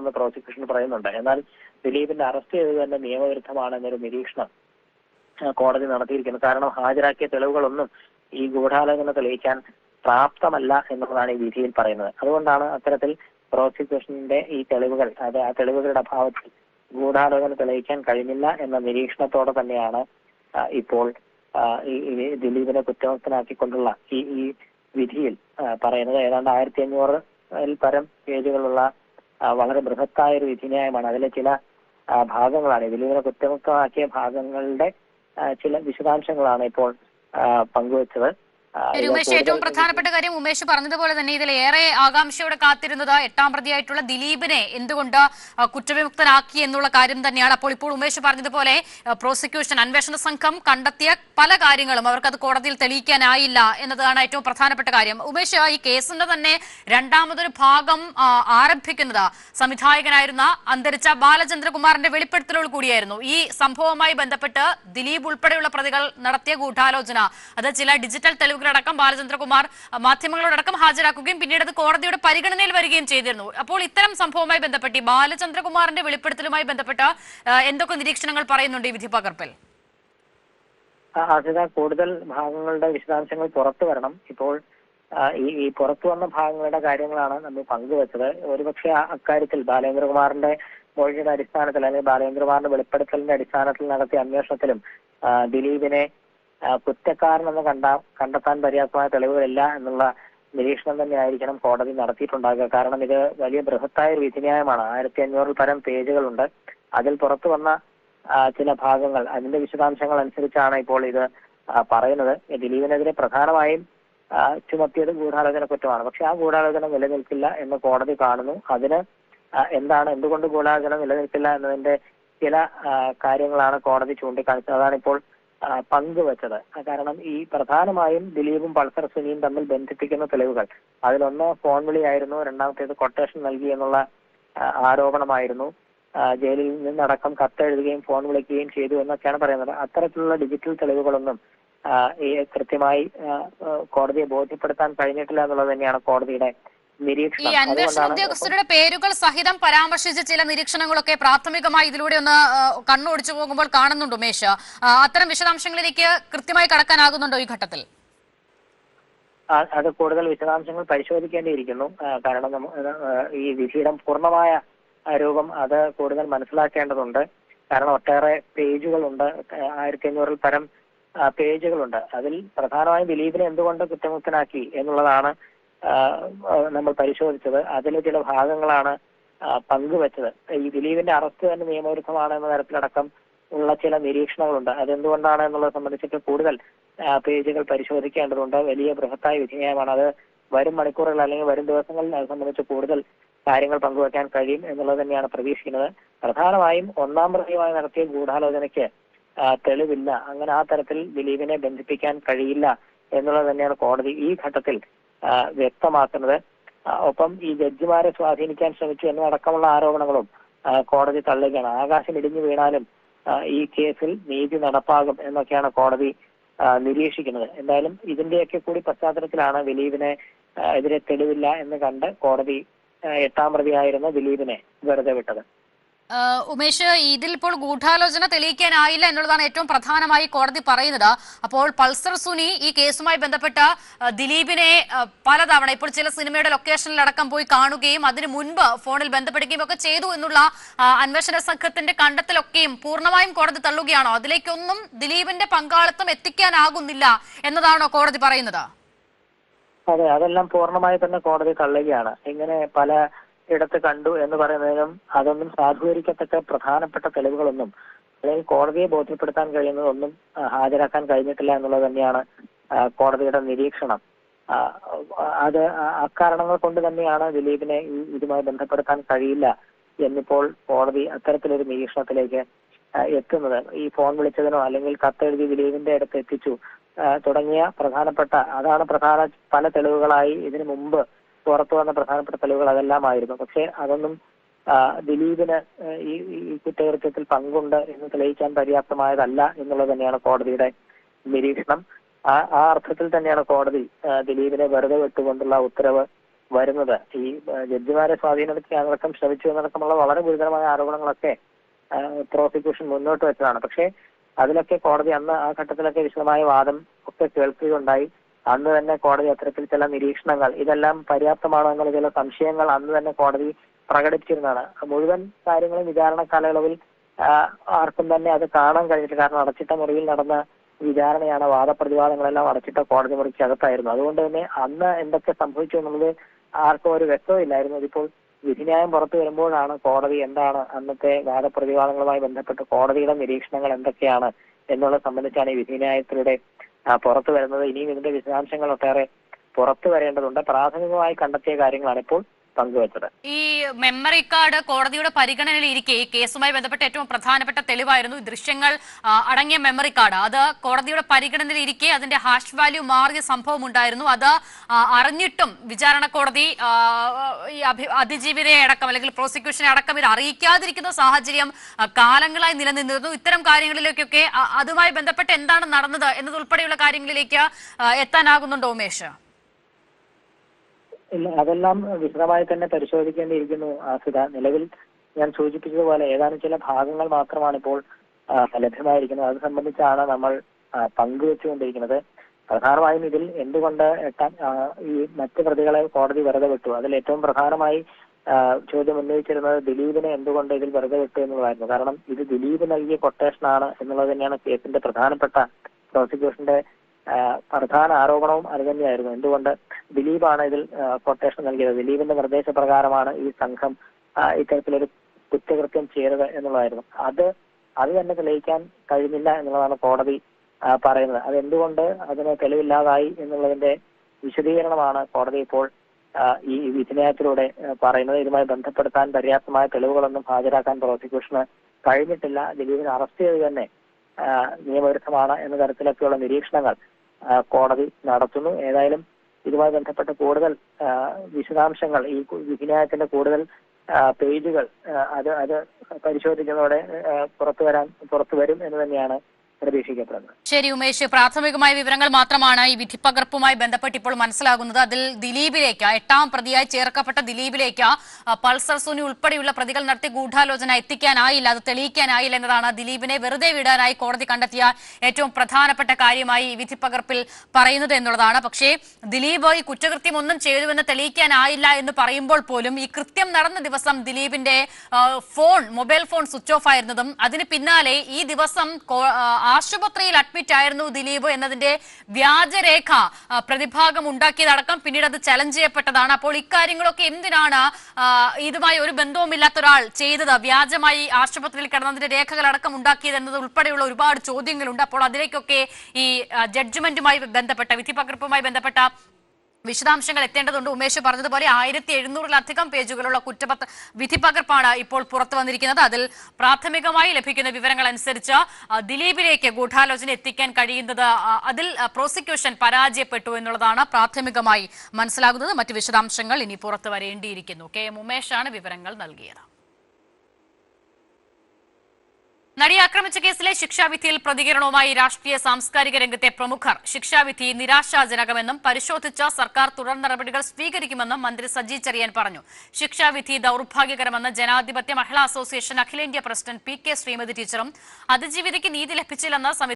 നടത്തിയതെന്ന് പ്രോസിക്യൂഷൻ പറയുന്നുണ്ട്. എന്നാൽ ദിലീപിന്റെ അറസ്റ്റ് ചെയ്തത് തന്നെ നിയമവിരുദ്ധമാണ് എന്നൊരു നിരീക്ഷണം കോടതി നടത്തിയിരിക്കുന്നു. കാരണം ഹാജരാക്കിയ തെളിവുകളൊന്നും ഈ ഗൂഢാലോചന തെളിയിക്കാൻ പ്രാപ്തമല്ല എന്നുള്ളതാണ് ഈ വിധിയിൽ പറയുന്നത്. അതുകൊണ്ടാണ് അത്തരത്തിൽ പ്രോസിക്യൂഷന്റെ ഈ തെളിവുകൾ അത് ആ തെളിവുകളുടെ അഭാവത്തിൽ ഗൂഢാലോചന തെളിയിക്കാൻ കഴിഞ്ഞില്ല എന്ന നിരീക്ഷണത്തോടെ തന്നെയാണ് ഇപ്പോൾ ഈ ദിലീപിനെ കുറ്റമുക്തനാക്കിക്കൊണ്ടുള്ള ഈ ഈ വിധിയിൽ പറയുന്നത്. ഏതാണ്ട് ആയിരത്തി അഞ്ഞൂറിൽ പരം പേജുകളുള്ള വളരെ ബൃഹത്തായ ഒരു വിധിന്യായമാണ്. അതിലെ ചില ഭാഗങ്ങളാണ്. ദിലീപിനെ കുറ്റമുക്തമാക്കിയ ഭാഗങ്ങളുടെ ചില വിശദാംശങ്ങളാണ് ഇപ്പോൾ പങ്കുവച്ചത്. ഉമേഷ് ഏറ്റവും പ്രധാനപ്പെട്ട കാര്യം ഉമേഷ് പറഞ്ഞതുപോലെ തന്നെ ഇതിൽ ഏറെ ആകാംക്ഷയോടെ കാത്തിരുന്നത് എട്ടാം പ്രതിയായിട്ടുള്ള ദിലീപിനെ എന്തുകൊണ്ട് കുറ്റവിമുക്തനാക്കി എന്നുള്ള കാര്യം തന്നെയാണ്. അപ്പോൾ ഇപ്പോൾ ഉമേഷ് പറഞ്ഞതുപോലെ പ്രോസിക്യൂഷൻ അന്വേഷണ സംഘം കണ്ടെത്തിയ പല കാര്യങ്ങളും അവർക്കത് കോടതിയിൽ തെളിയിക്കാനായില്ല എന്നതാണ് ഏറ്റവും പ്രധാനപ്പെട്ട കാര്യം. ഉമേഷ് ഈ കേസിന്റെ തന്നെ രണ്ടാമതൊരു ഭാഗം ആരംഭിക്കുന്നത് സംവിധായകനായിരുന്ന അന്തരിച്ച ബാലചന്ദ്രകുമാറിന്റെ വെളിപ്പെടുത്തലോട് കൂടിയായിരുന്നു. ഈ സംഭവവുമായി ബന്ധപ്പെട്ട് ദിലീപ് ഉൾപ്പെടെയുള്ള പ്രതികൾ നടത്തിയ ഗൂഢാലോചന. അത് ചില ഡിജിറ്റൽ തെളിവുകളടക്കം ബാലചന്ദ്രകുമാർ മാധ്യമങ്ങളോടക്കം ഹാജരാക്കുകയും പിന്നീട് അത് കോടതിയുടെ പരിഗണനയിൽ വരികയും ചെയ്തിരുന്നു. അപ്പോൾ ഇത്തരം സംഭവവുമായി ബന്ധപ്പെട്ട് ബാലചന്ദ്രകുമാറിന്റെ വെളിപ്പെടുത്തലുമായി ബന്ധപ്പെട്ട എന്തൊക്കെ നിരീക്ഷണങ്ങൾ പറയുന്നുണ്ട് ഈ വിധി പകർപ്പിൽ കൂടുതൽ ഭാഗങ്ങളുടെ വിശദാംശങ്ങൾ പുറത്തു വരണം. ഇപ്പോൾ ഈ ഈ പുറത്തു വന്ന ഭാഗങ്ങളുടെ കാര്യങ്ങളാണ് നമ്മൾ പങ്കുവച്ചത്. ഒരുപക്ഷെ അക്കാര്യത്തിൽ ബാലേന്ദ്രകുമാറിന്റെ മൊഴിയുടെ അടിസ്ഥാനത്തിൽ അല്ലെങ്കിൽ ബാലേന്ദ്രകുമാറിന്റെ വെളിപ്പെടുത്തലിന്റെ അടിസ്ഥാനത്തിൽ നടത്തിയ അന്വേഷണത്തിലും ദിലീപിനെ കുറ്റക്കാരനെന്ന് കണ്ട കണ്ടെത്താൻ പര്യാപ്തമായ തെളിവുകളില്ല എന്നുള്ള നിരീക്ഷണം തന്നെയായിരിക്കണം കോടതി നടത്തിയിട്ടുണ്ടാകുക. കാരണം ഇത് വലിയ ബൃഹത്തായ ഒരു വിധിന്യായമാണ്. ആയിരത്തി അഞ്ഞൂറിൽ പരം പേജുകളുണ്ട്. അതിൽ പുറത്തു വന്ന ചില ഭാഗങ്ങൾ അതിന്റെ വിശദാംശങ്ങൾ അനുസരിച്ചാണ് ഇപ്പോൾ ഇത് പറയുന്നത്. ദിലീപിനെതിരെ പ്രധാനമായും ചുമത്തിയത് ഗൂഢാലോചന കുറ്റമാണ് പക്ഷെ ആ ഗൂഢാലോചന നിലനിൽക്കില്ല എന്ന് കോടതി കാണുന്നു. അതിന് എന്താണ് എന്തുകൊണ്ട് ഗൂഢാലോചന നിലനിൽക്കില്ല എന്നതിന്റെ ചില കാര്യങ്ങളാണ് കോടതി ചൂണ്ടിക്കാണിച്ചത്. അതാണ് ഇപ്പോൾ പങ്കുവച്ചത്. കാരണം ഈ പ്രധാനമായും ദിലീപും പൾസർ സുനിയും തമ്മിൽ ബന്ധിപ്പിക്കുന്ന തെളിവുകൾ. അതിലൊന്ന് ഫോൺ വിളിയായിരുന്നു രണ്ടാമത്തേത് കൊട്ടേഷൻ നൽകി എന്നുള്ള ആരോപണമായിരുന്നു. ജയിലിൽ നിന്നടക്കം കത്തെഴുതുകയും ഫോൺ വിളിക്കുകയും ചെയ്തു എന്നൊക്കെയാണ് പറയുന്നത്. അത്തരത്തിലുള്ള ഡിജിറ്റൽ തെളിവുകളൊന്നും കൃത്യമായി കോടതിയെ ബോധ്യപ്പെടുത്താൻ കഴിഞ്ഞിട്ടില്ല എന്നുള്ളത് തന്നെയാണ് കോടതിയുടെ ഈ നിരീക്ഷണം അന്വേഷണ ഉദ്യോഗസ്ഥരുടെ പേരുകൾ സഹിതം പരാമർശിച്ച ചില നിരീക്ഷണങ്ങളൊക്കെ പ്രാഥമികമായി ഇതിലൂടെ ഒന്ന് കണ്ണോടിച്ചു പോകുമ്പോൾ കാണുന്നുണ്ട് ഉമേഷ്. അത്തരം വിശദാംശങ്ങളിലേക്ക് കൃത്യമായി കടക്കാനാകുന്നുണ്ടോ ഈ ഘട്ടത്തിൽ? അത് കൂടുതൽ വിശദാംശങ്ങൾ പരിശോധിക്കേണ്ടിയിരിക്കുന്നു. കാരണം ഈ വിധിയുടെ പൂർണമായ രൂപം അത് കൂടുതൽ മനസ്സിലാക്കേണ്ടതുണ്ട്. കാരണം ഒട്ടേറെ പേജുകളുണ്ട്. ആയിരത്തി അഞ്ഞൂറിൽ പരം പേജുകളുണ്ട്. അതിൽ പ്രധാനമായും ദിലീപിനെ എന്തുകൊണ്ട് കുറ്റമുക്തനാക്കി എന്നുള്ളതാണ് നമ്മൾ പരിശോധിച്ചത്. അതിലെ ചില ഭാഗങ്ങളാണ് പങ്കുവച്ചത്. ഈ ദിലീപിന്റെ അറസ്റ്റ് തന്നെ നിയമവിരുദ്ധമാണ് എന്ന തരത്തിലടക്കം ഉള്ള ചില നിരീക്ഷണങ്ങളുണ്ട്. അതെന്തുകൊണ്ടാണ് എന്നുള്ളത് സംബന്ധിച്ചിട്ട് കൂടുതൽ പേജുകൾ പരിശോധിക്കേണ്ടതുണ്ട്. വലിയ ബൃഹത്തായ വിധേയമാണ് അത് വരും മണിക്കൂറുകൾ അല്ലെങ്കിൽ വരും ദിവസങ്ങളിൽ അത് സംബന്ധിച്ച് കൂടുതൽ കാര്യങ്ങൾ പങ്കുവെക്കാൻ കഴിയും എന്നുള്ളത് തന്നെയാണ് പ്രതീക്ഷിക്കുന്നത്. പ്രധാനമായും ഒന്നാം പ്രതിയുമായി നടത്തിയ ഗൂഢാലോചനയ്ക്ക് തെളിവില്ല. അങ്ങനെ ആ തരത്തിൽ ദിലീപിനെ ബന്ധിപ്പിക്കാൻ കഴിയില്ല എന്നുള്ളത് തന്നെയാണ് കോടതി ഈ ഘട്ടത്തിൽ വ്യക്തമാക്കുന്നത്. ഒപ്പം ഈ ജഡ്ജിമാരെ സ്വാധീനിക്കാൻ ശ്രമിച്ചു എന്നതടക്കമുള്ള ആരോപണങ്ങളും കോടതി തള്ളുകയാണ്. ആകാശം ഇടിഞ്ഞു വീണാലും ഈ കേസിൽ നീതി നടപ്പാകും എന്നൊക്കെയാണ് കോടതി നിരീക്ഷിക്കുന്നത്. എന്തായാലും ഇതിന്റെയൊക്കെ കൂടി പശ്ചാത്തലത്തിലാണ് ദിലീപിനെ എതിരെ തെളിവില്ല എന്ന് കണ്ട് കോടതി എട്ടാം പ്രതിയായിരുന്ന ദിലീപിനെ വെറുതെ വിട്ടത്. ഉമേഷ് ഇതിൽ ഇപ്പോൾ ഗൂഢാലോചന തെളിയിക്കാനായില്ല എന്നുള്ളതാണ് ഏറ്റവും പ്രധാനമായി കോടതി പറയുന്നത്. അപ്പോൾ പൾസർ സുനി ഈ കേസുമായി ബന്ധപ്പെട്ട ദിലീപിനെ പലതവണ ഇപ്പോൾ ചില സിനിമയുടെ ലൊക്കേഷനിലടക്കം പോയി കാണുകയും അതിനു മുൻപ് ഫോണിൽ ബന്ധപ്പെടുകയും ഒക്കെ ചെയ്തു എന്നുള്ള അന്വേഷണ സംഘത്തിന്റെ കണ്ടെത്തലൊക്കെയും പൂർണമായും കോടതി തള്ളുകയാണോ? അതിലേക്കൊന്നും ദിലീപിന്റെ പങ്കാളിത്തം എത്തിക്കാനാകുന്നില്ല എന്നതാണോ കോടതി പറയുന്നത്? അതെ അതെല്ലാം പൂർണമായി തന്നെ കോടതി തള്ളുകയാണ്. ഇങ്ങനെ പല ഇടത്ത് കണ്ടു എന്ന് പറയുന്നതിനും അതൊന്നും സാധൂകരിക്കത്തക്ക പ്രധാനപ്പെട്ട തെളിവുകളൊന്നും അല്ലെങ്കിൽ കോടതിയെ ബോധ്യപ്പെടുത്താൻ കഴിയുന്നതൊന്നും ഹാജരാക്കാൻ കഴിഞ്ഞിട്ടില്ല എന്നുള്ളത് തന്നെയാണ് കോടതിയുടെ നിരീക്ഷണം. അത് അക്കാരണങ്ങൾ കൊണ്ട് തന്നെയാണ് ദിലീപിനെ ഇതുമായി ബന്ധപ്പെടുത്താൻ കഴിയില്ല എന്നിപ്പോൾ കോടതി അത്തരത്തിലൊരു നിരീക്ഷണത്തിലേക്ക് എത്തുന്നത്. ഈ ഫോൺ വിളിച്ചതിനോ അല്ലെങ്കിൽ കത്തെഴുതി ദിലീപിന്റെ അടുത്ത് എത്തിച്ചു തുടങ്ങിയ പ്രധാനപ്പെട്ട അതാണ് പ്രധാന പല തെളിവുകളായി ഇതിനു മുമ്പ് പുറത്തു വന്ന പ്രധാനപ്പെട്ട തെളിവുകൾ അതെല്ലാമായിരുന്നു. പക്ഷെ അതൊന്നും ദിലീപിന് ഈ കുറ്റകൃത്യത്തിൽ പങ്കുണ്ട് എന്ന് തെളിയിക്കാൻ പര്യാപ്തമായതല്ല എന്നുള്ളത് തന്നെയാണ് കോടതിയുടെ നിരീക്ഷണം. ആ ആ അർത്ഥത്തിൽ തന്നെയാണ് കോടതി ദിലീപിനെ വെറുതെ വിട്ടുകൊണ്ടുള്ള ഉത്തരവ് വരുന്നത്. ഈ ജഡ്ജിമാരെ സ്വാധീനപ്പെടുത്തി അടക്കം ശ്രമിച്ചു എന്നടക്കമുള്ള വളരെ ഗുരുതരമായ ആരോപണങ്ങളൊക്കെ പ്രോസിക്യൂഷൻ മുന്നോട്ട് വെച്ചതാണ്. പക്ഷേ അതിലൊക്കെ കോടതി അന്ന് ആ ഘട്ടത്തിലൊക്കെ വിശദമായ വാദം ഒക്കെ കേൾക്കുകയുണ്ടായി. അന്ന് തന്നെ കോടതി അത്തരത്തിൽ ചില നിരീക്ഷണങ്ങൾ ഇതെല്ലാം പര്യാപ്തമാണോ എന്നുള്ള ചില സംശയങ്ങൾ അന്ന് തന്നെ കോടതി പ്രകടിപ്പിച്ചിരുന്നതാണ്. മുഴുവൻ കാര്യങ്ങളും വിചാരണ കാലയളവിൽ ആർക്കും തന്നെ അത് കാണാൻ കഴിഞ്ഞിട്ടില്ല കാരണം അടച്ചിട്ട മുറിയിൽ നടന്ന വിചാരണയാണ് വാദപ്രതിവാദങ്ങളെല്ലാം അടച്ചിട്ട കോടതി മുറിക്കകത്തായിരുന്നു അതുകൊണ്ട് തന്നെ അന്ന് എന്തൊക്കെ സംഭവിച്ചു എന്നുള്ളത് ആർക്കും ഒരു വ്യക്തമില്ലായിരുന്നു ഇതിപ്പോൾ വിധിന്യായം പുറത്തു വരുമ്പോഴാണ് കോടതി എന്താണ് അന്നത്തെ വാദപ്രതിവാദങ്ങളുമായി ബന്ധപ്പെട്ട് കോടതിയുടെ നിരീക്ഷണങ്ങൾ എന്തൊക്കെയാണ് എന്നുള്ളത് സംബന്ധിച്ചാണ് ഈ വിധിന്യായത്തിലൂടെ പുറത്തു വരുന്നത്. ഇനിയും ഇതിന്റെ വിശദാംശങ്ങൾ ഒട്ടേറെ പുറത്തു വരേണ്ടതുണ്ട്. പ്രാഥമികമായി കണ്ടെത്തിയ കാര്യങ്ങളാണ് ഇപ്പോൾ പങ്കുവച്ചത്. ഈ മെമ്മറി കാർഡ് കോടതിയുടെ പരിഗണനയിൽ ഇരിക്കെ ഈ കേസുമായി ബന്ധപ്പെട്ട ഏറ്റവും പ്രധാനപ്പെട്ട തെളിവായിരുന്നു ദൃശ്യങ്ങൾ അടങ്ങിയ മെമ്മറി കാർഡ് അത് കോടതിയുടെ പരിഗണനയിൽ ഇരിക്കെ അതിന്റെ ഹാഷ് വാല്യൂ മാറിയ സംഭവം ഉണ്ടായിരുന്നു അത് അറിഞ്ഞിട്ടും വിചാരണ കോടതി ഈ അടക്കം അല്ലെങ്കിൽ പ്രോസിക്യൂഷനെ അടക്കം ഇത് അറിയിക്കാതിരിക്കുന്ന സാഹചര്യം കാലങ്ങളായി നിലനിന്നിരുന്നു. ഇത്തരം കാര്യങ്ങളിലേക്കൊക്കെ അതുമായി ബന്ധപ്പെട്ട് എന്താണ് നടന്നത് എന്നതുൾപ്പെടെയുള്ള കാര്യങ്ങളിലേക്ക് എത്താനാകുന്നുണ്ടോ ഉമേഷ്? അതെല്ലാം വിശദമായി തന്നെ പരിശോധിക്കേണ്ടിയിരിക്കുന്നു ആസിത. നിലവിൽ ഞാൻ സൂചിപ്പിച്ചതുപോലെ ഏതാനും ചില ഭാഗങ്ങൾ മാത്രമാണ് ഇപ്പോൾ ലഭ്യമായിരിക്കുന്നത്. അത് സംബന്ധിച്ചാണ് നമ്മൾ പങ്കുവെച്ചുകൊണ്ടിരിക്കുന്നത്. പ്രധാനമായും ഇതിൽ എന്തുകൊണ്ട് ഈ മറ്റ് പ്രതികളെ കോടതി വെറുതെ വിട്ടു? അതിൽ ഏറ്റവും പ്രധാനമായി ചോദ്യം ഉന്നയിച്ചിരുന്നത് ദിലീപിനെ എന്തുകൊണ്ട് ഇതിൽ വെറുതെ വിട്ടു എന്നുള്ളതായിരുന്നു. കാരണം ഇത് ദിലീപ് നൽകിയ കൊട്ടേഷനാണ് എന്നുള്ളത് തന്നെയാണ് കേസിന്റെ പ്രധാനപ്പെട്ട പ്രോസിക്യൂഷന്റെ പ്രധാന ആരോപണവും അത് തന്നെയായിരുന്നു. എന്തുകൊണ്ട് ദിലീപാണ് ഇതിൽ കൊട്ടേഷൻ നൽകിയത്. ദിലീപിന്റെ നിർദ്ദേശപ്രകാരമാണ് ഈ സംഘം ഇത്തരത്തിലൊരു കുറ്റകൃത്യം ചെയ്തത് എന്നുള്ളതായിരുന്നു. അത് അത് തന്നെ തെളിയിക്കാൻ കഴിഞ്ഞില്ല എന്നുള്ളതാണ് കോടതി പറയുന്നത്. അതെന്തുകൊണ്ട് അതിന് തെളിവില്ലാതായി എന്നുള്ളതിന്റെ വിശദീകരണമാണ് കോടതി ഇപ്പോൾ ഈ വിധിന്യായത്തിലൂടെ പറയുന്നത്. ഇതുമായി ബന്ധപ്പെടുത്താൻ പര്യാപ്തമായ തെളിവുകളൊന്നും ഹാജരാക്കാൻ പ്രോസിക്യൂഷന് കഴിഞ്ഞിട്ടില്ല. ദിലീപിനെ അറസ്റ്റ് ചെയ്ത് തന്നെ നിയമവിരുദ്ധമാണ് എന്ന തരത്തിലൊക്കെയുള്ള നിരീക്ഷണങ്ങൾ കോടതി നടത്തുന്നു. ഏതായാലും ഇതുമായി ബന്ധപ്പെട്ട കൂടുതൽ വിശദാംശങ്ങൾ ഈ വിധിന്യായത്തിന്റെ കൂടുതൽ പേജുകൾ അത് അത് പരിശോധിക്കുന്നതോടെ പുറത്തു വരാൻ പുറത്തു വരും എന്ന് തന്നെയാണ് ശരി ഉമേഷ് പ്രാഥമികമായ വിവരങ്ങൾ മാത്രമാണ് ഈ വിധിപ്പകർപ്പുമായി ബന്ധപ്പെട്ട് ഇപ്പോൾ മനസ്സിലാകുന്നത്. അതിൽ ദിലീപിലേക്ക് എട്ടാം പ്രതിയായി ചേർക്കപ്പെട്ട ദിലീപിലേക്ക് പൾസർ സുനി ഉൾപ്പെടെയുള്ള പ്രതികൾ നടത്തിയ ഗൂഢാലോചന എത്തിക്കാനായില്ല അത് തെളിയിക്കാനായില്ല എന്നതാണ് ദിലീപിനെ വെറുതെ വിടാനായി കോടതി കണ്ടെത്തിയ ഏറ്റവും പ്രധാനപ്പെട്ട കാര്യമായി ഈ വിധിപ്പകർപ്പിൽ പറയുന്നത് എന്നുള്ളതാണ്. പക്ഷേ ദിലീപ് ഈ കുറ്റകൃത്യം ഒന്നും ചെയ്തുവെന്ന് തെളിയിക്കാനായില്ല എന്ന് പറയുമ്പോൾ പോലും ഈ കൃത്യം നടന്ന ദിവസം ദിലീപിന്റെ phone mobile phone switch off ആയിരുന്നതും അതിന് പിന്നാലെ ഈ ദിവസം ആശുപത്രിയിൽ അഡ്മിറ്റ് ആയിരുന്നു ദിലീപ് എന്നതിന്റെ വ്യാജരേഖ പ്രതിഭാഗം ഉണ്ടാക്കിയതടക്കം പിന്നീട് അത് ചലഞ്ച് ചെയ്യപ്പെട്ടതാണ്. അപ്പോൾ ഇക്കാര്യങ്ങളൊക്കെ എന്തിനാണ് ഇതുമായി ഒരു ബന്ധവുമില്ലാത്ത ഒരാൾ ചെയ്തത്? വ്യാജമായി ആശുപത്രിയിൽ കിടന്നതിന്റെ രേഖകൾ അടക്കം ഉണ്ടാക്കിയത് എന്നത് ഉൾപ്പെടെയുള്ള ഒരുപാട് ചോദ്യങ്ങളുണ്ട്. അപ്പോൾ അതിലേക്കൊക്കെ ഈ ജഡ്ജ്മെന്റുമായി ബന്ധപ്പെട്ട വിധിപകർപ്പുമായി ബന്ധപ്പെട്ട വിശദാംശങ്ങൾ എത്തേണ്ടതുണ്ട്. ഉമേഷ് പറഞ്ഞതുപോലെ ആയിരത്തി എഴുന്നൂറിലധികം പേജുകളുള്ള കുറ്റപത്ര വിധിപകർപ്പാണ് ഇപ്പോൾ പുറത്തു വന്നിരിക്കുന്നത്. അതിൽ പ്രാഥമികമായി ലഭിക്കുന്ന വിവരങ്ങൾ അനുസരിച്ച് ദിലീപിലേക്ക് ഗൂഢാലോചന എത്തിക്കാൻ കഴിയുന്നത് അതിൽ പ്രോസിക്യൂഷൻ പരാജയപ്പെട്ടു എന്നുള്ളതാണ് പ്രാഥമികമായി മനസ്സിലാകുന്നത്. മറ്റ് വിശദാംശങ്ങൾ ഇനി പുറത്തു വരേണ്ടിയിരിക്കുന്നു. കെ എം ഉമേഷാണ് വിവരങ്ങൾ നൽകിയത്. നടിയെ ആക്രമിച്ച കേസിലെ ശിക്ഷാവിധിയിൽ പ്രതികരണവുമായി രാഷ്ട്രീയ സാംസ്കാരിക രംഗത്തെ പ്രമുഖർ. ശിക്ഷാവിധി നിരാശാജനകമെന്നും പരിശോധിച്ച സർക്കാർ തുടർ നടപടികൾ സ്വീകരിക്കുമെന്നും മന്ത്രി സജി ചെറിയൻ പറഞ്ഞു. ശിക്ഷാവിധി ദൌർഭാഗ്യകരമെന്ന് ജനാധിപത്യ മഹിളാ അസോസിയേഷൻ അഖിലേന്ത്യാ പ്രസിഡന്റ് പി കെ ശ്രീമതി ടീച്ചറും അതിജീവിതയ്ക്ക് നീതി ലഭിച്ചില്ലെന്ന്